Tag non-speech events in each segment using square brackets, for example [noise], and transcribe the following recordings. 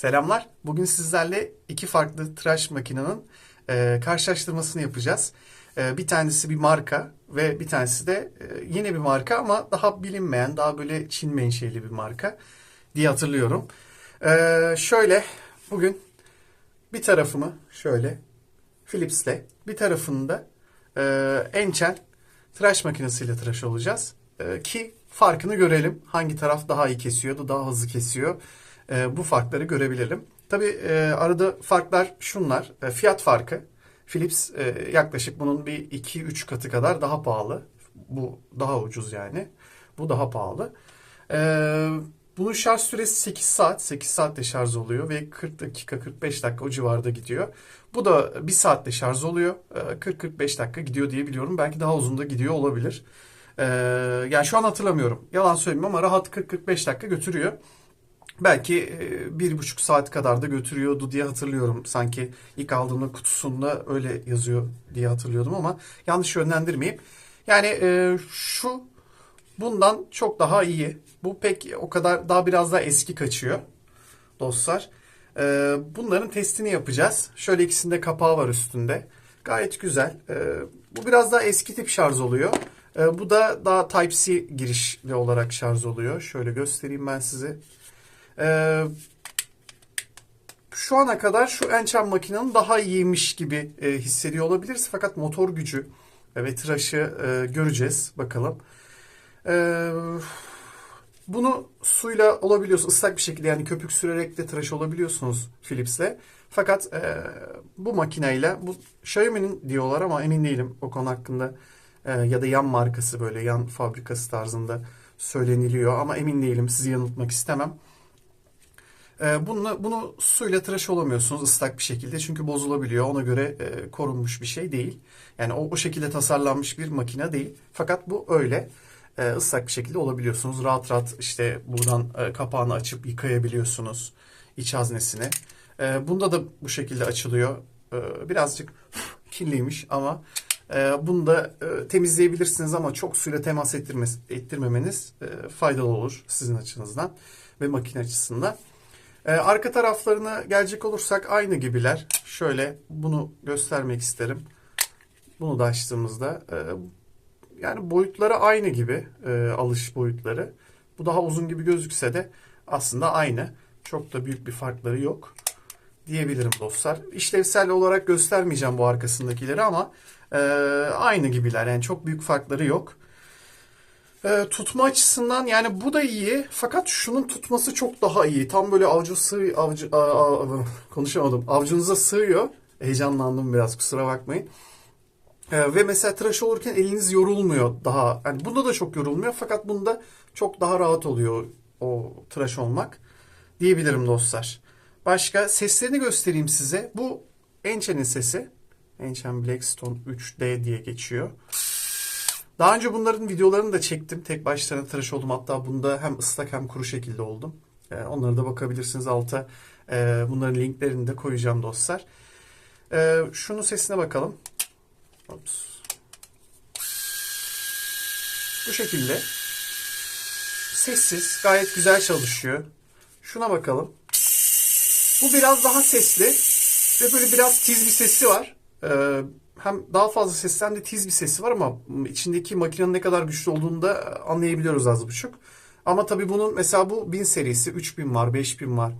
Selamlar. Bugün sizlerle iki farklı tıraş makinenin e, karşılaştırmasını yapacağız. E, bir tanesi bir marka ve bir tanesi de e, yine bir marka ama daha bilinmeyen, daha böyle Çin menşeli bir marka diye hatırlıyorum. E, şöyle bugün bir tarafımı şöyle Philips'le bir tarafını da e, Enchen tıraş makinesiyle tıraş olacağız. E, ki farkını görelim. Hangi taraf daha iyi kesiyordu, daha hızlı kesiyor. E, bu farkları görebilelim. Tabii e, arada farklar şunlar. E, fiyat farkı. Philips e, yaklaşık bunun bir 2-3 katı kadar daha pahalı. Bu daha ucuz yani. Bu daha pahalı. E, bunun şarj süresi 8 saat. 8 saatte şarj oluyor ve 40 dakika 45 dakika o civarda gidiyor. Bu da 1 saatte şarj oluyor. E, 40-45 dakika gidiyor diye biliyorum. Belki daha uzun da gidiyor olabilir. E, yani şu an hatırlamıyorum. Yalan söylemiyorum ama rahat 40-45 dakika götürüyor. Belki e, bir buçuk saat kadar da götürüyordu diye hatırlıyorum. Sanki ilk aldığımda kutusunda öyle yazıyor diye hatırlıyordum ama yanlış yönlendirmeyeyim. Yani e, şu bundan çok daha iyi. Bu pek o kadar daha biraz daha eski kaçıyor dostlar. E, bunların testini yapacağız. Şöyle ikisinde kapağı var üstünde. Gayet güzel. Bu biraz daha eski tip şarj oluyor. Bu da daha Type-C girişli olarak şarj oluyor. Şöyle göstereyim ben size. Ee, şu ana kadar şu Enchan makinenin daha iyiymiş gibi e, hissediyor olabiliriz. Fakat motor gücü ve tıraşı e, göreceğiz bakalım. Ee, bunu suyla olabiliyorsunuz ıslak bir şekilde yani köpük sürerek de tıraş olabiliyorsunuz Philips'le. Fakat e, bu makineyle bu Xiaomi'nin diyorlar ama emin değilim o konu hakkında e, ya da yan markası böyle yan fabrikası tarzında söyleniliyor ama emin değilim sizi yanıltmak istemem. Ee, Bunu, bunu suyla tıraş olamıyorsunuz ıslak bir şekilde çünkü bozulabiliyor. Ona göre e, korunmuş bir şey değil. Yani o, o şekilde tasarlanmış bir makine değil. Fakat bu öyle e, ıslak bir şekilde olabiliyorsunuz. Rahat rahat işte buradan e, kapağını açıp yıkayabiliyorsunuz iç haznesini. E, bunda da bu şekilde açılıyor. E, birazcık [laughs] kirliymiş ama e, bunu da e, temizleyebilirsiniz ama çok suyla temas ettirmemeniz e, faydalı olur sizin açınızdan ve makine açısından. Ee, arka taraflarına gelecek olursak aynı gibiler. Şöyle bunu göstermek isterim. Bunu da açtığımızda e, yani boyutları aynı gibi e, alış boyutları. Bu daha uzun gibi gözükse de aslında aynı. Çok da büyük bir farkları yok diyebilirim dostlar. İşlevsel olarak göstermeyeceğim bu arkasındakileri ama e, aynı gibiler. Yani çok büyük farkları yok. E, tutma açısından yani bu da iyi fakat şunun tutması çok daha iyi. Tam böyle avcı sığ avcı a, a, a, konuşamadım. Avcunuza sığıyor. Heyecanlandım biraz kusura bakmayın. E, ve mesela tıraş olurken eliniz yorulmuyor daha. Yani bunda da çok yorulmuyor fakat bunda çok daha rahat oluyor o tıraş olmak diyebilirim dostlar. Başka seslerini göstereyim size. Bu Enchen'in sesi. Enchen Blackstone 3D diye geçiyor. Daha önce bunların videolarını da çektim. Tek başlarına tıraş oldum. Hatta bunda hem ıslak hem kuru şekilde oldum. Ee, onları da bakabilirsiniz alta. Ee, bunların linklerini de koyacağım dostlar. Ee, şunun sesine bakalım. Ops. Bu şekilde. Sessiz. Gayet güzel çalışıyor. Şuna bakalım. Bu biraz daha sesli. Ve böyle biraz tiz bir sesi var. Ee, hem daha fazla sesten de tiz bir sesi var ama içindeki makinenin ne kadar güçlü olduğunu da anlayabiliyoruz az buçuk. Ama tabii bunun mesela bu 1000 serisi 3000 var, 5000 var,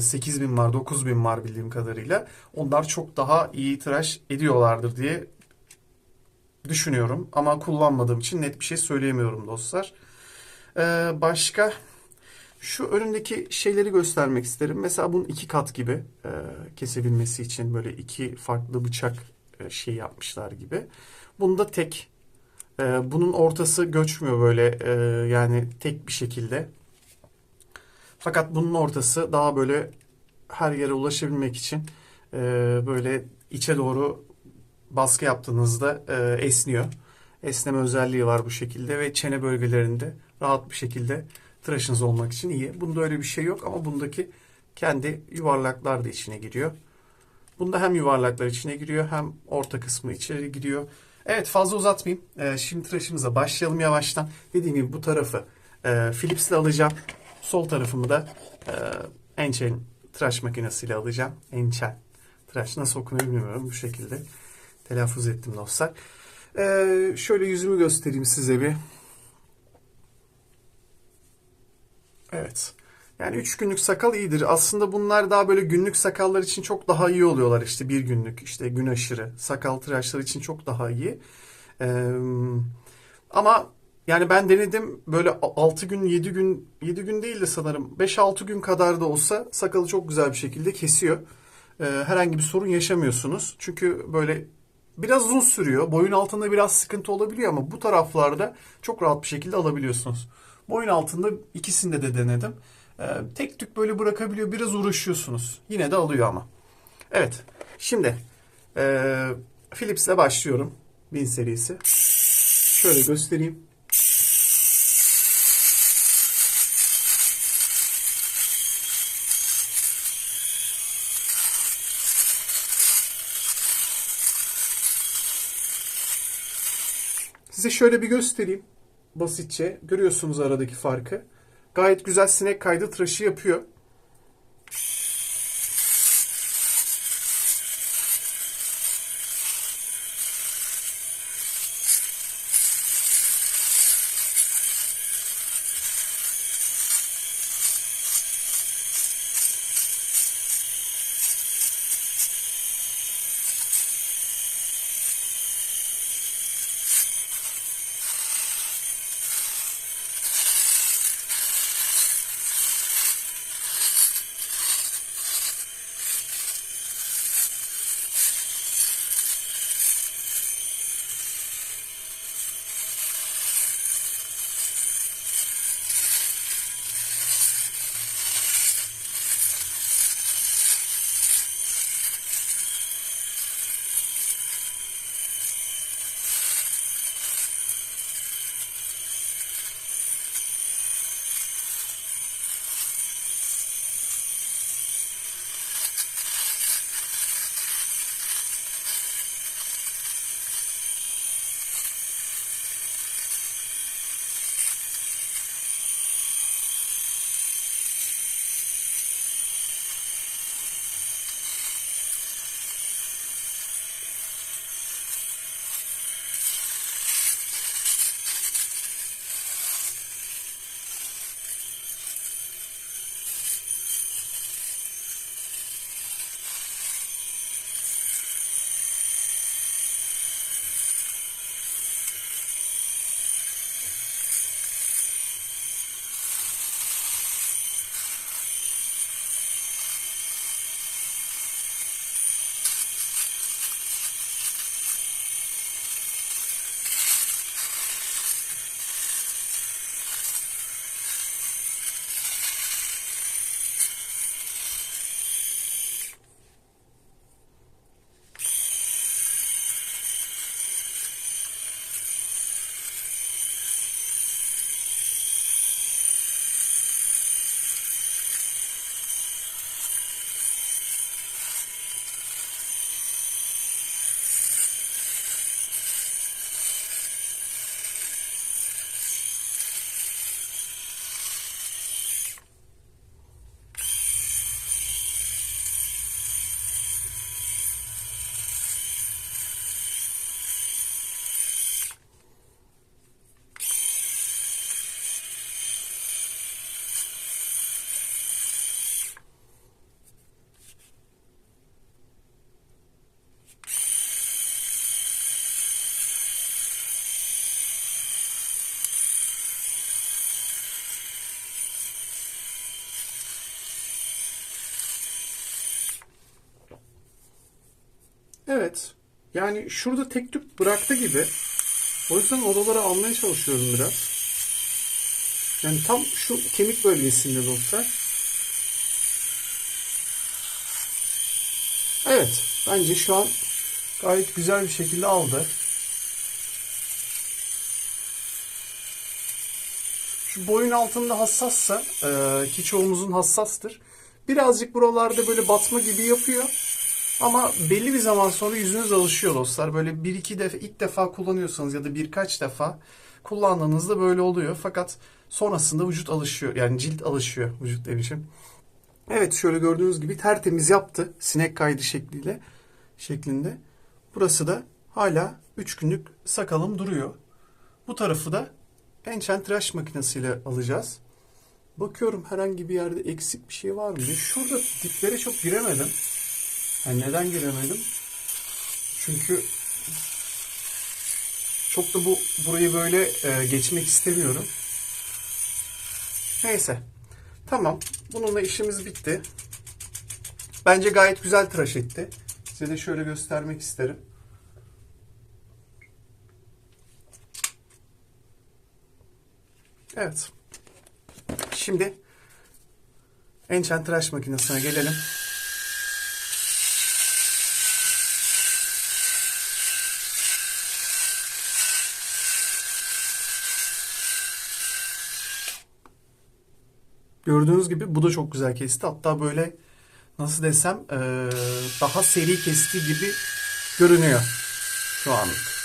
8000 var, 9000 var bildiğim kadarıyla. Onlar çok daha iyi tıraş ediyorlardır diye düşünüyorum. Ama kullanmadığım için net bir şey söyleyemiyorum dostlar. Ee, başka şu önündeki şeyleri göstermek isterim. Mesela bunun iki kat gibi e, kesebilmesi için böyle iki farklı bıçak e, şey yapmışlar gibi. Bunda tek. E, bunun ortası göçmüyor böyle e, yani tek bir şekilde. Fakat bunun ortası daha böyle her yere ulaşabilmek için böyle içe doğru baskı yaptığınızda esniyor. Esneme özelliği var bu şekilde ve çene bölgelerinde rahat bir şekilde tıraşınız olmak için iyi. Bunda öyle bir şey yok ama bundaki kendi yuvarlaklar da içine giriyor. Bunda hem yuvarlaklar içine giriyor hem orta kısmı içeri giriyor. Evet fazla uzatmayayım. Ee, şimdi tıraşımıza başlayalım yavaştan. Dediğim gibi bu tarafı e, Philips'le alacağım. Sol tarafımı da e, Enchain tıraş makinesiyle alacağım. Ençel. Tıraş nasıl okunuyor bilmiyorum bu şekilde. Telaffuz ettim dostlar. Ee, şöyle yüzümü göstereyim size bir. Evet. Yani 3 günlük sakal iyidir. Aslında bunlar daha böyle günlük sakallar için çok daha iyi oluyorlar. İşte bir günlük, işte gün aşırı, sakal tıraşları için çok daha iyi. Ee, ama yani ben denedim böyle 6 gün, 7 gün, 7 gün değil de sanırım 5-6 gün kadar da olsa sakalı çok güzel bir şekilde kesiyor. Ee, herhangi bir sorun yaşamıyorsunuz. Çünkü böyle biraz uzun sürüyor. Boyun altında biraz sıkıntı olabiliyor ama bu taraflarda çok rahat bir şekilde alabiliyorsunuz. Boyun altında ikisinde de denedim. Ee, tek tük böyle bırakabiliyor. Biraz uğraşıyorsunuz. Yine de alıyor ama. Evet. Şimdi e, Philips'le başlıyorum. 1000 serisi. Şöyle göstereyim. Size şöyle bir göstereyim. Basitçe. Görüyorsunuz aradaki farkı. Gayet güzel sinek kaydı tıraşı yapıyor. Evet. Yani şurada tek tük bıraktı gibi. O yüzden oraları almaya çalışıyorum biraz. Yani tam şu kemik bölgesinde dostlar. Evet. Bence şu an gayet güzel bir şekilde aldı. Şu boyun altında hassassa ki çoğumuzun hassastır. Birazcık buralarda böyle batma gibi yapıyor. Ama belli bir zaman sonra yüzünüz alışıyor dostlar. Böyle bir iki defa ilk defa kullanıyorsanız ya da birkaç defa kullandığınızda böyle oluyor. Fakat sonrasında vücut alışıyor. Yani cilt alışıyor. Vücut demişim. Evet şöyle gördüğünüz gibi tertemiz yaptı. Sinek kaydı şekliyle şeklinde. Burası da hala 3 günlük sakalım duruyor. Bu tarafı da Enchant tıraş makinesiyle alacağız. Bakıyorum herhangi bir yerde eksik bir şey var mı. Şurada diplere çok giremedim. Yani neden giremedim? Çünkü çok da bu burayı böyle e, geçmek istemiyorum. Neyse. Tamam. Bununla işimiz bitti. Bence gayet güzel tıraş etti. Size de şöyle göstermek isterim. Evet. Şimdi Enchant tıraş makinesine gelelim. Gördüğünüz gibi bu da çok güzel kesti. Hatta böyle nasıl desem daha seri kestiği gibi görünüyor şu anlık.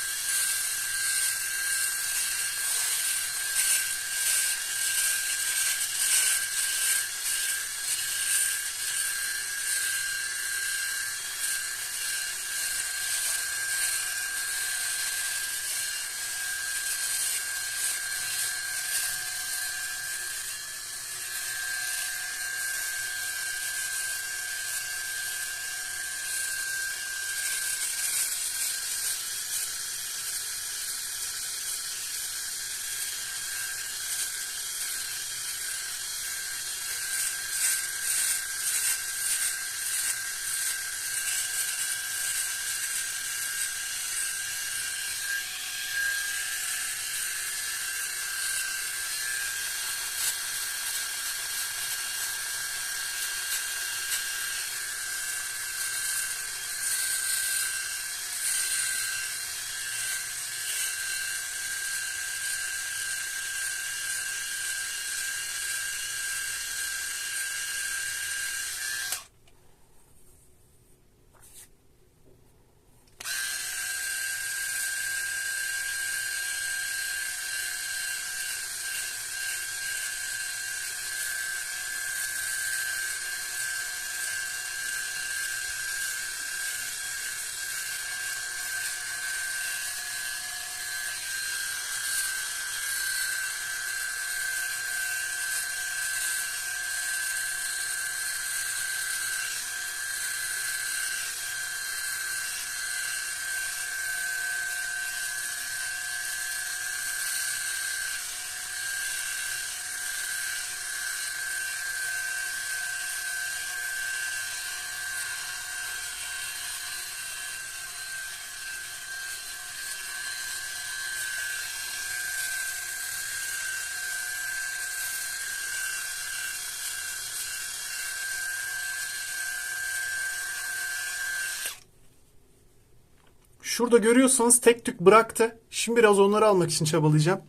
Şurada görüyorsanız tek tük bıraktı. Şimdi biraz onları almak için çabalayacağım.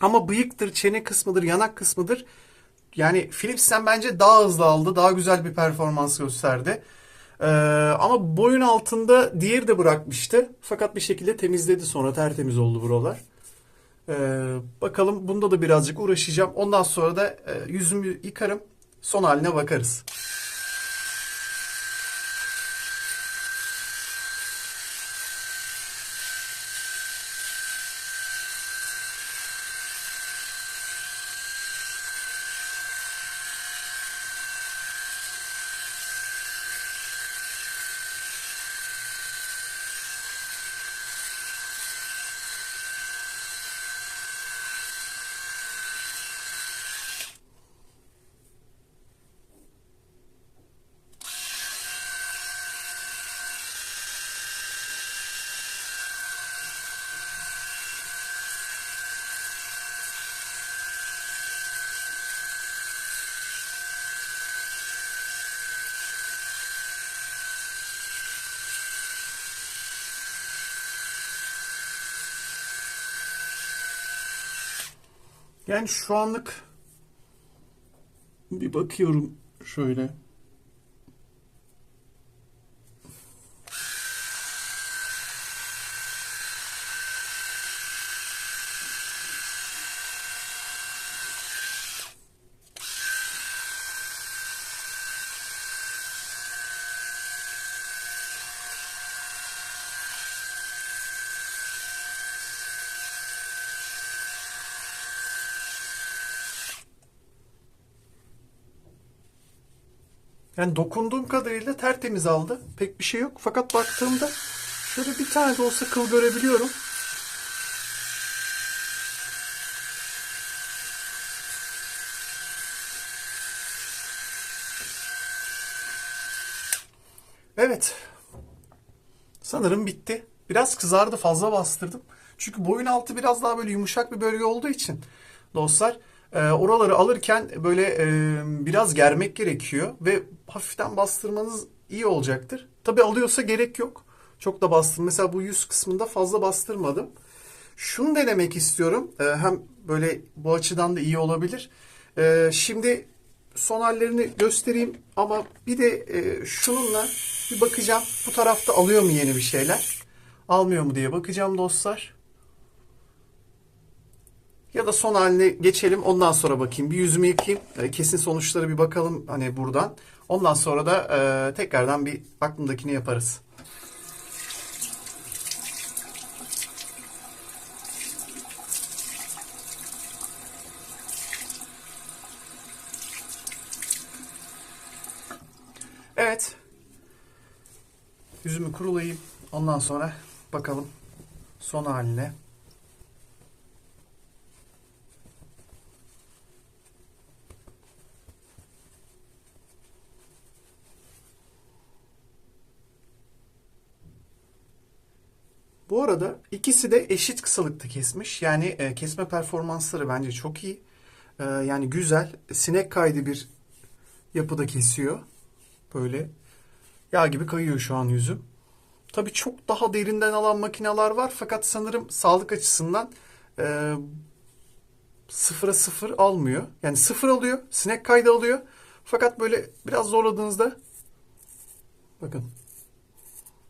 Ama bıyıktır, çene kısmıdır, yanak kısmıdır. Yani Philips'ten bence daha hızlı aldı. Daha güzel bir performans gösterdi. Ee, ama boyun altında diğeri de bırakmıştı. Fakat bir şekilde temizledi sonra. Tertemiz oldu buralar. Ee, bakalım bunda da birazcık uğraşacağım. Ondan sonra da e, yüzümü yıkarım. Son haline bakarız. Yani şu anlık bir bakıyorum şöyle. Yani dokunduğum kadarıyla tertemiz aldı. Pek bir şey yok. Fakat baktığımda şöyle bir tane de olsa kıl görebiliyorum. Evet. Sanırım bitti. Biraz kızardı fazla bastırdım. Çünkü boyun altı biraz daha böyle yumuşak bir bölge olduğu için dostlar e, oraları alırken böyle e, biraz germek gerekiyor ve hafiften bastırmanız iyi olacaktır. Tabi alıyorsa gerek yok. Çok da bastır. Mesela bu yüz kısmında fazla bastırmadım. Şunu denemek istiyorum. E, hem böyle bu açıdan da iyi olabilir. E, şimdi son hallerini göstereyim ama bir de e, şununla bir bakacağım. Bu tarafta alıyor mu yeni bir şeyler? Almıyor mu diye bakacağım dostlar. Ya da son haline geçelim ondan sonra bakayım. Bir yüzümü yıkayayım. E, kesin sonuçları bir bakalım hani buradan. Ondan sonra da e, tekrardan bir aklımdakini yaparız. Evet. Yüzümü kurulayayım. Ondan sonra bakalım son haline. Bu arada ikisi de eşit kısalıkta kesmiş. Yani e, kesme performansları bence çok iyi. E, yani güzel. Sinek kaydı bir yapıda kesiyor. Böyle yağ gibi kayıyor şu an yüzüm. Tabii çok daha derinden alan makineler var fakat sanırım sağlık açısından e, sıfıra sıfır almıyor. Yani sıfır alıyor, sinek kaydı alıyor. Fakat böyle biraz zorladığınızda bakın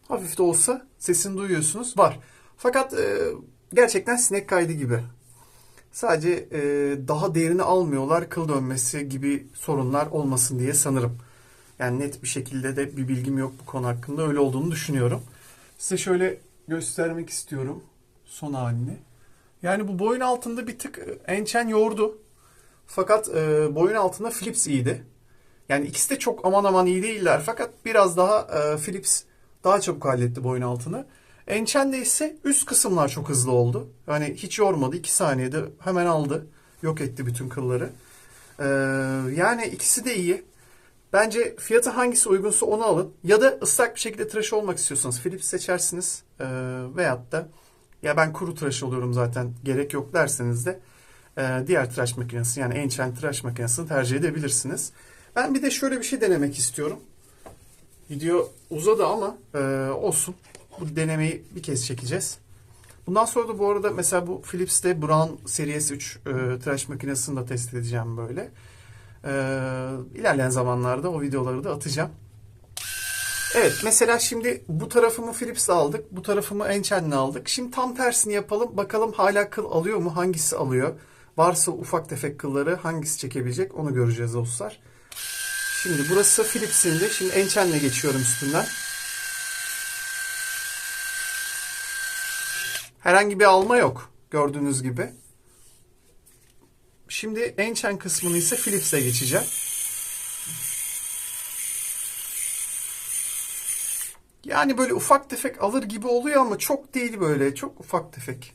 hafif de olsa sesini duyuyorsunuz. Var. Fakat e, gerçekten sinek kaydı gibi. Sadece e, daha derini almıyorlar, kıl dönmesi gibi sorunlar olmasın diye sanırım. Yani net bir şekilde de bir bilgim yok bu konu hakkında. Öyle olduğunu düşünüyorum. Size şöyle göstermek istiyorum son halini. Yani bu boyun altında bir tık e, ençen yordu. Fakat e, boyun altında Philips iyiydi. Yani ikisi de çok aman aman iyi değiller. Fakat biraz daha e, Philips daha çabuk halletti boyun altını. Ençen'de ise üst kısımlar çok hızlı oldu. Yani hiç yormadı. 2 saniyede hemen aldı. Yok etti bütün kılları. E, yani ikisi de iyi. Bence fiyatı hangisi uygunsa onu alın. Ya da ıslak bir şekilde tıraş olmak istiyorsanız Philips seçersiniz. Ee, veyahut da ya ben kuru tıraş oluyorum zaten gerek yok derseniz de e, diğer tıraş makinesi yani Enchant tıraş makinesini tercih edebilirsiniz. Ben bir de şöyle bir şey denemek istiyorum. Video uzadı ama e, olsun. Bu denemeyi bir kez çekeceğiz. Bundan sonra da bu arada mesela bu Philips'te Brown Series 3 e, tıraş makinesini de test edeceğim böyle. Ee, ilerleyen zamanlarda o videoları da atacağım. Evet mesela şimdi bu tarafımı Philips'le aldık. Bu tarafımı Enchen'le aldık. Şimdi tam tersini yapalım. Bakalım hala kıl alıyor mu? Hangisi alıyor? Varsa ufak tefek kılları hangisi çekebilecek? Onu göreceğiz dostlar. Şimdi burası Philips'indi. Şimdi Enchen'le geçiyorum üstünden. Herhangi bir alma yok. Gördüğünüz gibi. Şimdi Enchen kısmını ise Philips'e geçeceğim. Yani böyle ufak tefek alır gibi oluyor ama çok değil böyle. Çok ufak tefek.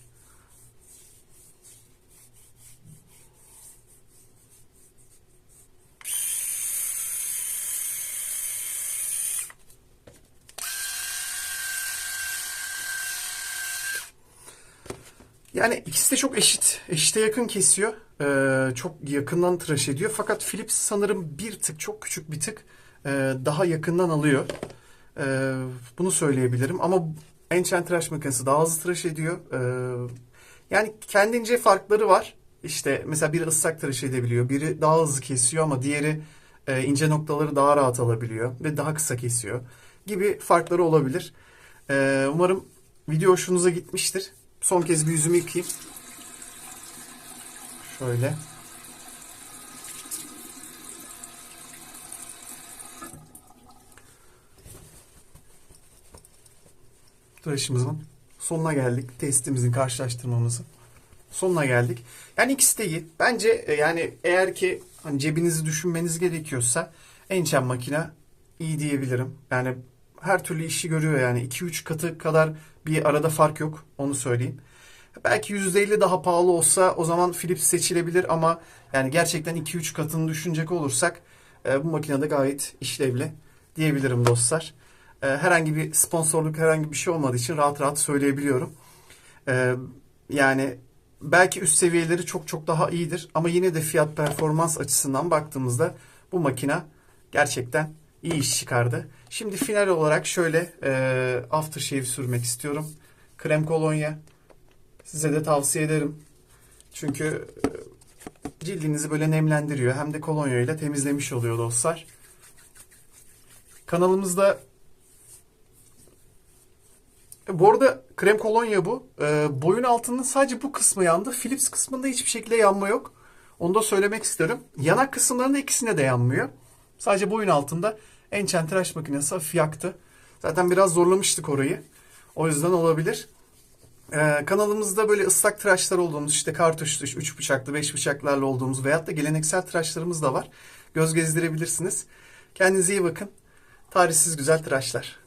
Yani ikisi de çok eşit. Eşite yakın kesiyor. Ee, çok yakından tıraş ediyor. Fakat Philips sanırım bir tık, çok küçük bir tık e, daha yakından alıyor. Ee, bunu söyleyebilirim. Ama Enchant tıraş makinesi daha hızlı tıraş ediyor. Ee, yani kendince farkları var. İşte mesela biri ıslak tıraş edebiliyor. Biri daha hızlı kesiyor ama diğeri e, ince noktaları daha rahat alabiliyor. Ve daha kısa kesiyor. Gibi farkları olabilir. Ee, umarım video hoşunuza gitmiştir. Son kez bir yüzümü yıkayayım. Şöyle. Tıraşımızın sonuna geldik. Testimizin karşılaştırmamızın sonuna geldik. Yani ikisi de iyi. Bence e, yani eğer ki hani cebinizi düşünmeniz gerekiyorsa Enchant makine iyi diyebilirim. Yani her türlü işi görüyor yani 2-3 katı kadar bir arada fark yok onu söyleyeyim. Belki %50 daha pahalı olsa o zaman Philips seçilebilir ama yani gerçekten 2-3 katını düşünecek olursak e, bu makinede gayet işlevli diyebilirim dostlar. E, herhangi bir sponsorluk herhangi bir şey olmadığı için rahat rahat söyleyebiliyorum. E, yani belki üst seviyeleri çok çok daha iyidir ama yine de fiyat performans açısından baktığımızda bu makine gerçekten iyi iş çıkardı. Şimdi final olarak şöyle e, aftershave sürmek istiyorum. Krem kolonya. Size de tavsiye ederim. Çünkü e, cildinizi böyle nemlendiriyor. Hem de kolonya ile temizlemiş oluyor dostlar. Kanalımızda E, bu arada krem kolonya bu. E, boyun altının sadece bu kısmı yandı. Philips kısmında hiçbir şekilde yanma yok. Onu da söylemek isterim. Yanak kısımlarında ikisine de yanmıyor. Sadece boyun altında Enchant tıraş makinesi hafif yaktı. Zaten biraz zorlamıştık orayı. O yüzden olabilir. Ee, kanalımızda böyle ıslak tıraşlar olduğumuz işte kartuşlu, üç bıçaklı, beş bıçaklarla olduğumuz veyahut da geleneksel tıraşlarımız da var. Göz gezdirebilirsiniz. Kendinize iyi bakın. Tarihsiz güzel tıraşlar.